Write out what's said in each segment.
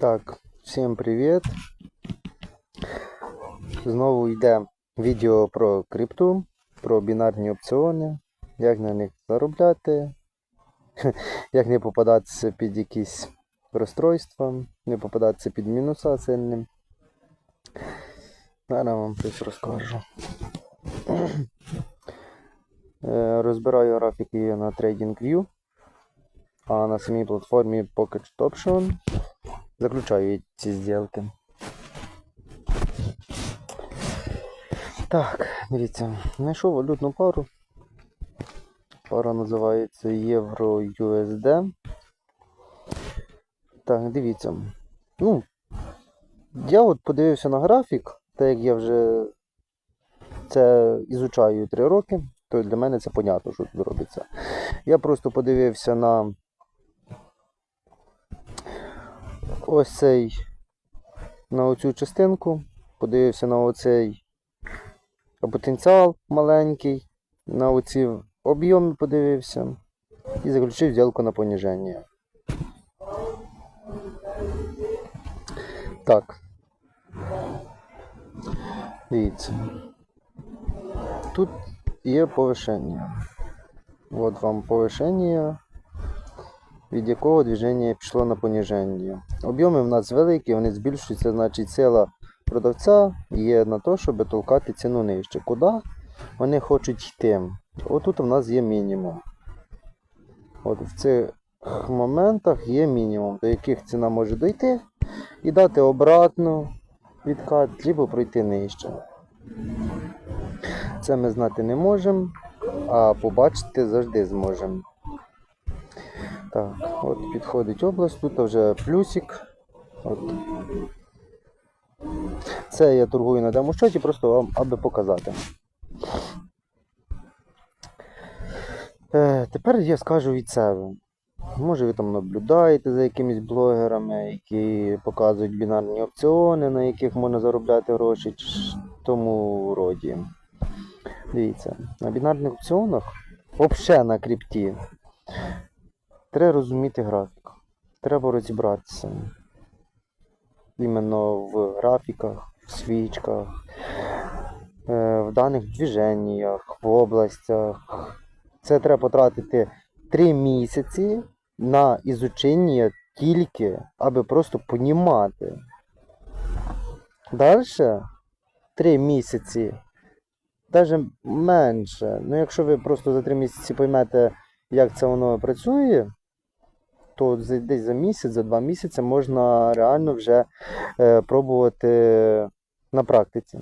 Так, всім привіт. Знову йде відео про крипту, про бінарні опціони, як на них заробляти, як не попадатися під якісь розстройства, не попадатися під мінуса сильним. Зараз вам щось розкажу. Е, Розбираю графіки на TradingView, а на самій платформі Pocket Option заключаю ці зділки. Так, дивіться, знайшов валютну пару. Пара називається Євро USD. Так, дивіться. Ну, я от подивився на графік, так як я вже це ізучаю 3 роки, то для мене це понятно, що тут робиться. Я просто подивився на ось цей на оцю частинку, подивився на оцей потенціал маленький, на оці об'єми подивився і заключив зділку на поніження. Так. Дивіться. Тут є повишення. От вам повишення від якого движення пішло на поніження. Об'єми в нас великі, вони збільшуються, значить сила продавця є на те, щоб толкати ціну нижче. Куди вони хочуть йти? Отут у нас є мінімум. От в цих моментах є мінімум, до яких ціна може дойти і дати обратно відкат, либо пройти нижче. Це ми знати не можемо, а побачити завжди зможемо. Так, от підходить область, тут вже плюсик. От. Це я торгую на демошоті, просто вам аби показати. Е, тепер я скажу від себе. Може ви там наблюдаєте за якимись блогерами, які показують бінарні опціони, на яких можна заробляти гроші, ж тому роді. Дивіться, на бінарних опціонах, взагалі на крипті, Треба розуміти графік. Треба розібратися. Іменно в графіках, в свічках, е, в даних движеннях, в областях. Це треба потратити 3 місяці на ізучення тільки, аби просто понімати. Далі 3 місяці, навіть менше. Ну, якщо ви просто за 3 місяці поймете, як це воно працює, то десь за місяць, за два місяці можна реально вже е, пробувати на практиці.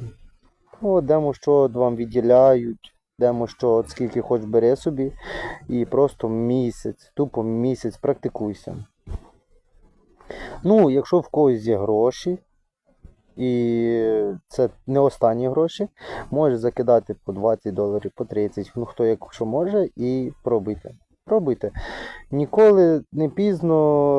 О, демо що вам відділяють, демо що от скільки хоч бери собі, і просто місяць, тупо місяць практикуйся. Ну, якщо в когось є гроші, і це не останні гроші, може закидати по 20 доларів, по 30, ну хто як що може, і пробуйте. Пробуйте. Ніколи не пізно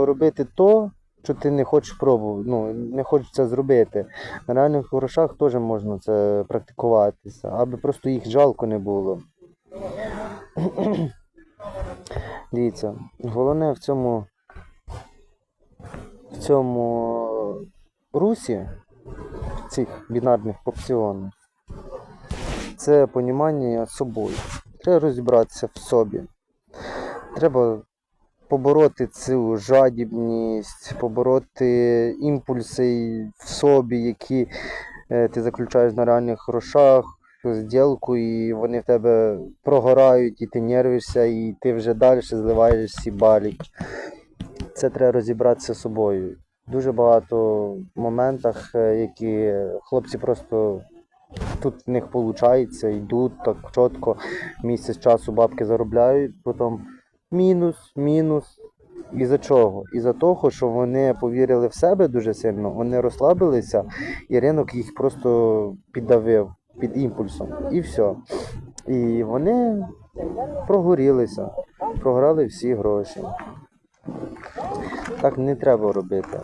робити то, що ти не хочеш пробувати, ну, не хочеш це зробити. На реальних грошах теж можна це практикуватися, аби просто їх жалко не було. Дивіться, головне в цьому в цьому русі, цих бінарних опціонах, це понімання собою. Треба розібратися в собі. Треба побороти цю жадібність, побороти імпульси в собі, які е, ти заключаєш на реальних грошах, зділку, і вони в тебе прогорають, і ти нервишся, і ти вже далі зливаєш всі балі. Це треба розібратися з собою. Дуже багато моментах, е, які хлопці просто тут в них виходить, йдуть так чітко, місяць часу бабки заробляють, потім мінус, мінус. І за чого? І за того, що вони повірили в себе дуже сильно, вони розслабилися, і ринок їх просто піддавив під імпульсом. І все. І вони прогорілися, програли всі гроші. Так не треба робити.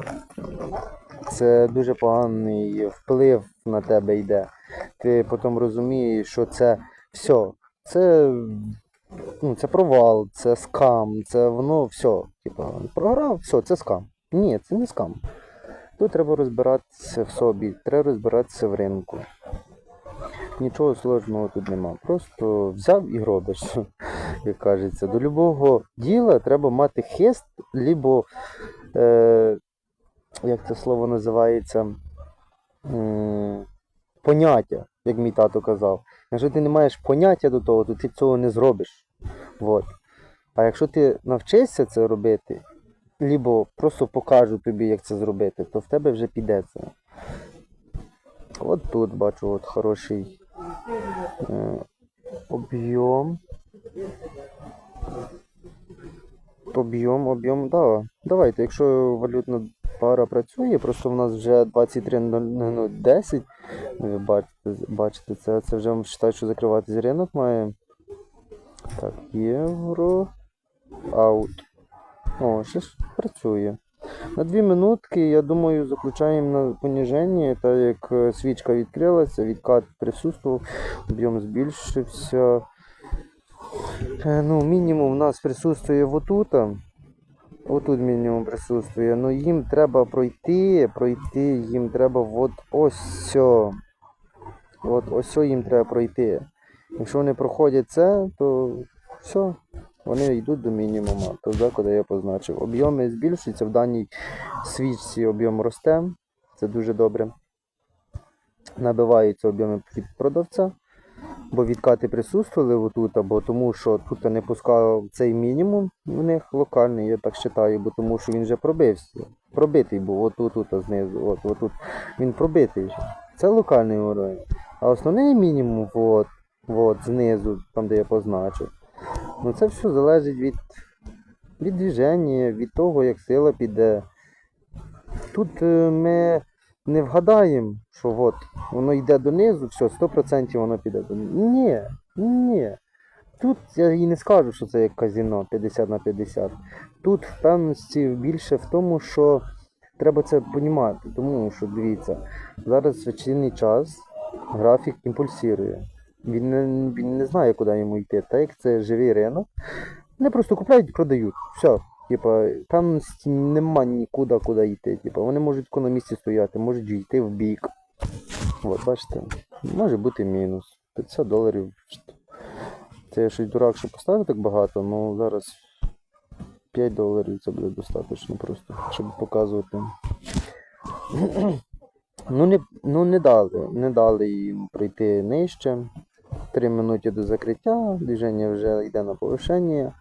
Це дуже поганий вплив на тебе йде. Ти потім розумієш, що це все. Це ну, це провал, це скам, це воно все. Типа, програв, все, це скам. Ні, це не скам. Тут треба розбиратися в собі, треба розбиратися в ринку. Нічого сложного тут нема. Просто взяв і робиш, як кажеться. До любого діла треба мати хист, либо, е, як це слово називається, м, поняття, як мій тато казав. Якщо ти не маєш поняття до того, то ти цього не зробиш. Вот. А якщо ти навчишся це робити, либо просто покажу тобі, як це зробити, то в тебе вже піде це. От тут бачу от хороший е, об'єм. Об'єм, об'єм, да. Давайте, якщо валютна пара працює, просто в нас вже 23.10. Ви бачите, бачите це, це вже вважаю, що закриватись ринок має. Так, євро. Аут. О, ще працює. На дві минутки, я думаю, заключаємо на поніженні, так як е, свічка відкрилася, відкат присутствував, об'єм збільшився. Е, Ну, мінімум у нас присутствує отут. Отут мінімум присутствує. Ну їм треба пройти, пройти, їм треба от ось сьо. От ось сьо їм треба пройти. Якщо вони проходять це, то все, вони йдуть до мінімуму, туди, куди я позначив. Об'єми збільшуються, в даній свічці об'єм росте, це дуже добре. Набиваються об'єми від продавця, бо відкати присутствували отут, або тому що тут не пускав цей мінімум у них локальний, я так вважаю, бо тому що він вже пробився. Пробитий був, отут, тут, знизу, от, отут. Він пробитий вже. Це локальний уровень. А основний мінімум, от, от, знизу, там де я позначив. Ну це все залежить від, від движення, від того, як сила піде. Тут е, ми не вгадаємо, що от воно йде донизу, все, 100% воно піде донизу. Ні, ні. Тут я і не скажу, що це як казіно 50 на 50. Тут впевненості більше в тому, що треба це понімати. Тому що дивіться, зараз вечірній час графік імпульсує. Він не, він не знає, куди йому йти. Так як це живий ринок. Вони просто купляють і продають. Все. Типа, там нема нікуди, куди йти. Типа, вони можуть на місці стояти, можуть йти в бік. От, бачите, може бути мінус. 500 доларів. Це я щось дурак, що поставив так багато, ну зараз 5 доларів це буде достатньо просто, щоб показувати. Ну не, ну не дали, не дали їм пройти нижче. Три минути до закриття, движення вже йде на повишення,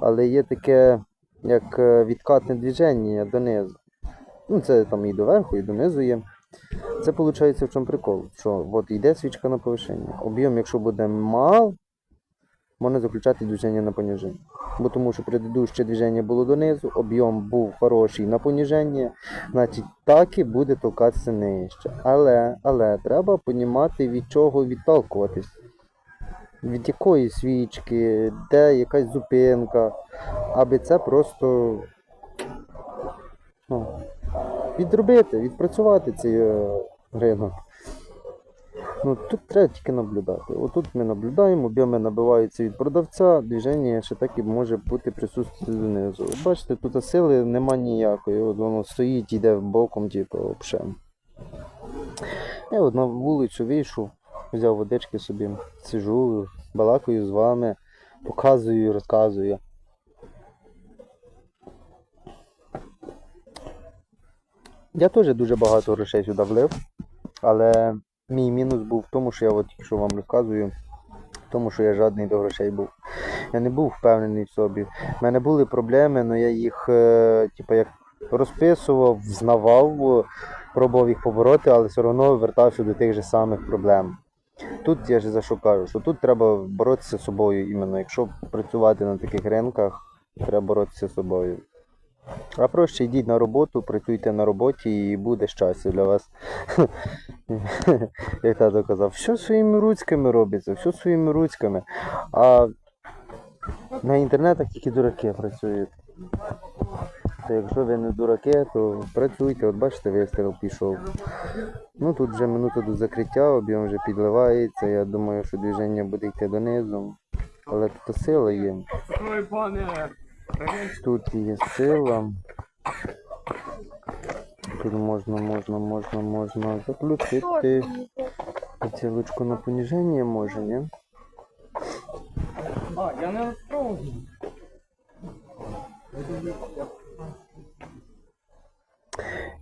але є таке, як е, відкатне движення донизу. Ну, це там і доверху, і донизу є. Це виходить в чому прикол, що от йде свічка на повишення. Об'єм, якщо буде мал, можна заключати движення на поніження. Бо тому що предыдуще движення було донизу, об'єм був хороший на поніження, значить так і буде толкатися нижче. Але, але треба понімати, від чого відталкуватись. Від якої свічки, де якась зупинка, аби це просто ну, відробити, відпрацювати цей е, ринок. Ну, тут треба тільки наблюдати. Отут ми наблюдаємо, об'єми набиваються від продавця, движення ще так і може бути присутствувати донизу. Бачите, тут сили нема ніякої. От воно стоїть, йде боком, типу, взагалі. Я от на вулицю вийшов, взяв водички собі, сижу, балакаю з вами, показую, розказую. Я теж дуже багато грошей сюди влив, але мій мінус був в тому, що я от що вам розказую, в тому, що я жадний до грошей був. Я не був впевнений в собі. У мене були проблеми, але я їх е, типу, як розписував, знавав, е, пробував їх побороти, але все одно вертався до тих же самих проблем. Тут я ж за що кажу, що тут треба боротися з собою іменно. Якщо працювати на таких ринках, треба боротися з собою. А проще йдіть на роботу, працюйте на роботі і буде щастя для вас. Як тато казав, що своїми руцьками робиться, все своїми руцьками. А на інтернетах тільки дураки працюють. То якщо ви не дураки, то працюйте, от бачите, вистріл пішов. Ну тут вже минута до закриття, об'єм вже підливається. Я думаю, що движення буде йти донизу. Але тут сила є. Тут є сила. Тут можна, можна, можна, можна заключити. Цілочку на поніження може, ні? А, я не розпробую.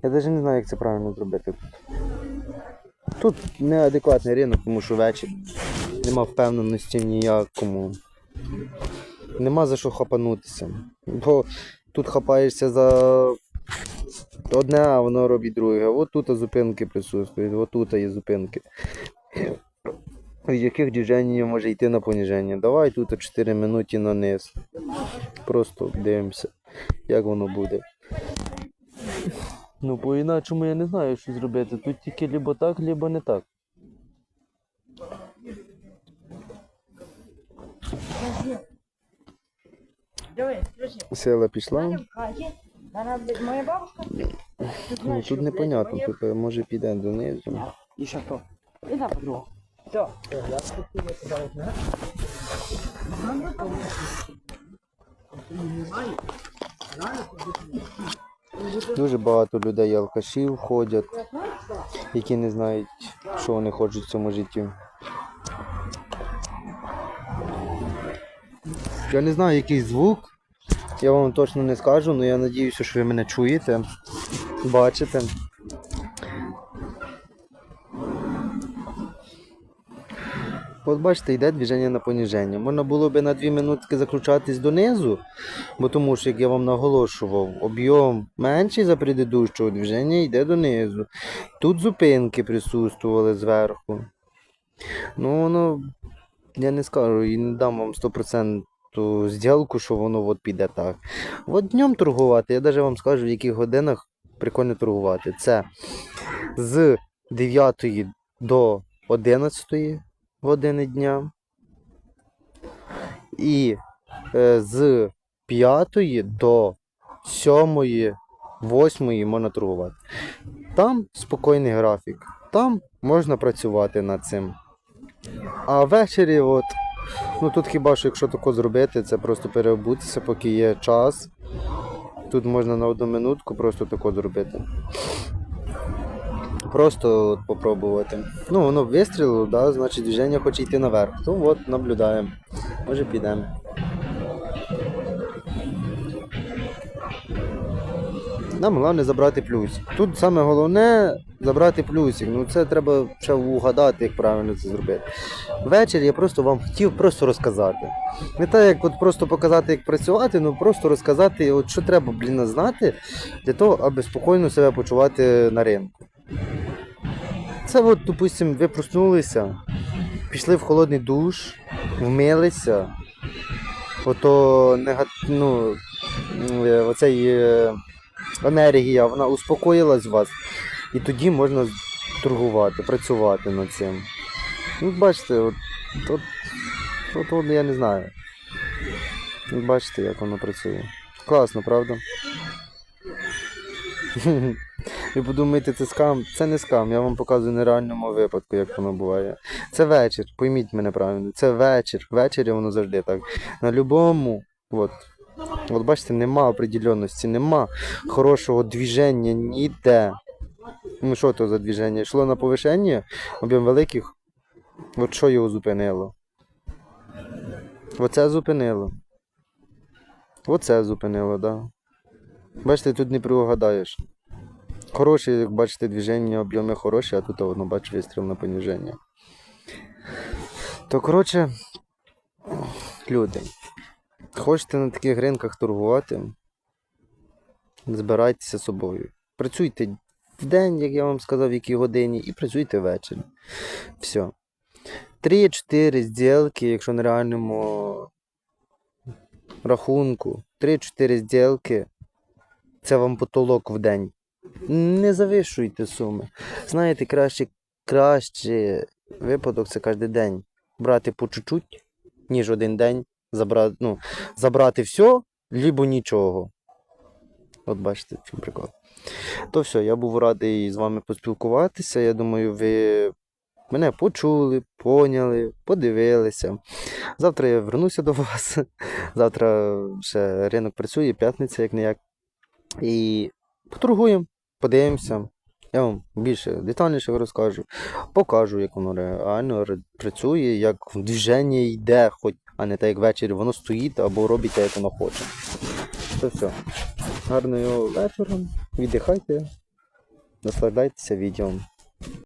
Я навіть не знаю, як це правильно зробити. Тут неадекватний ринок, тому що вечір. Нема впевненості ніякому. Нема за що хапанутися. Бо тут хапаєшся за одне, а воно робить друге. От тут зупинки присутствують, от тут є зупинки. Від яких движень може йти на поніження. Давай тут 4 минути на низ. Просто дивимося, як воно буде. Ну, по-іначому я не знаю, що зробити. Тут тільки либо так, либо не так. Сила пішла. моя бабушка. Ну, тут непонятно, тут е, може піде донизу. І ще то. моє- Іди по-другому. Все. Дуже багато людей алкашів ходять, які не знають, що вони хочуть в цьому житті. Я не знаю, який звук. Я вам точно не скажу, але я сподіваюся, що ви мене чуєте, бачите. От бачите, йде движення на поніження. Можна було би на 2 минутки закручатись донизу, бо тому що, як я вам наголошував, об'єм менший за предыдущого движення йде донизу. Тут зупинки присутствували зверху. Ну, воно, я не скажу і не дам вам 100% зділку, що воно от піде так. От днем торгувати, я навіть вам скажу, в яких годинах прикольно торгувати. Це з 9 до 11 години дня. І е, з 5 до 7, 8 можна торгувати. Там спокійний графік. Там можна працювати над цим. А ввечері, от, ну тут хіба що якщо тако зробити, це просто переобутися, поки є час. Тут можна на одну минутку просто тако зробити. Просто от попробувати. Ну, воно вистрілило, да, значить движення хоче йти наверх. То от наблюдаємо. Може підемо. Нам головне забрати плюсик. Тут саме головне забрати плюсик. Ну це треба ще угадати, як правильно це зробити. Ввечері я просто вам хотів просто розказати. Не так, як от просто показати, як працювати, ну просто розказати, от що треба, блін, знати для того, аби спокійно себе почувати на ринку. Це от, допустим, ви проснулися, пішли в холодний душ, вмилися, ото нега... ну, е, оцей е, енергія, вона успокоїлась в вас, і тоді можна торгувати, працювати над цим. Ну, бачите, от, от, от, от я не знаю. Бачите, як воно працює. Класно, правда? Ви подумаєте, це скам. Це не скам, я вам показую на реальному випадку, як воно буває. Це вечір, пойміть мене правильно. Це вечір. Ввечері воно завжди так. На любому, от, от бачите, нема определенності, нема хорошого движення ніде. Ну що то за движення? Йшло на повишення, об'єм великих. От що його зупинило? Оце зупинило. Оце зупинило, так. Да. Бачите, тут не приугадаєш. Хороші, як бачите, движення, об'єми хороші, а тут воно, бачиш, вистріл на поніження. То, коротше, люди, хочете на таких ринках торгувати, збирайтеся з собою. Працюйте в день, як я вам сказав, в якій годині, і працюйте ввечері. Все. 3-4 зділки, якщо на реальному рахунку, 3-4 зділки, це вам потолок в день. Не завишуйте суми. Знаєте, краще, краще випадок це кожен день. Брати по чуть-чуть, ніж один день забрати, ну, забрати все, либо нічого. От бачите, в чому прикол. То все, я був радий з вами поспілкуватися. Я думаю, ви мене почули, поняли, подивилися. Завтра я вернуся до вас. Завтра ще ринок працює, п'ятниця, як не як. І поторгуємо. Подивимося. Я вам більше детальніше розкажу. Покажу, як воно реально працює, як движення йде, хоч, а не так як ввечері воно стоїть або робить те, як воно хоче. Це все. Гарного вечора. Віддихайте. Наслаждайтеся відео.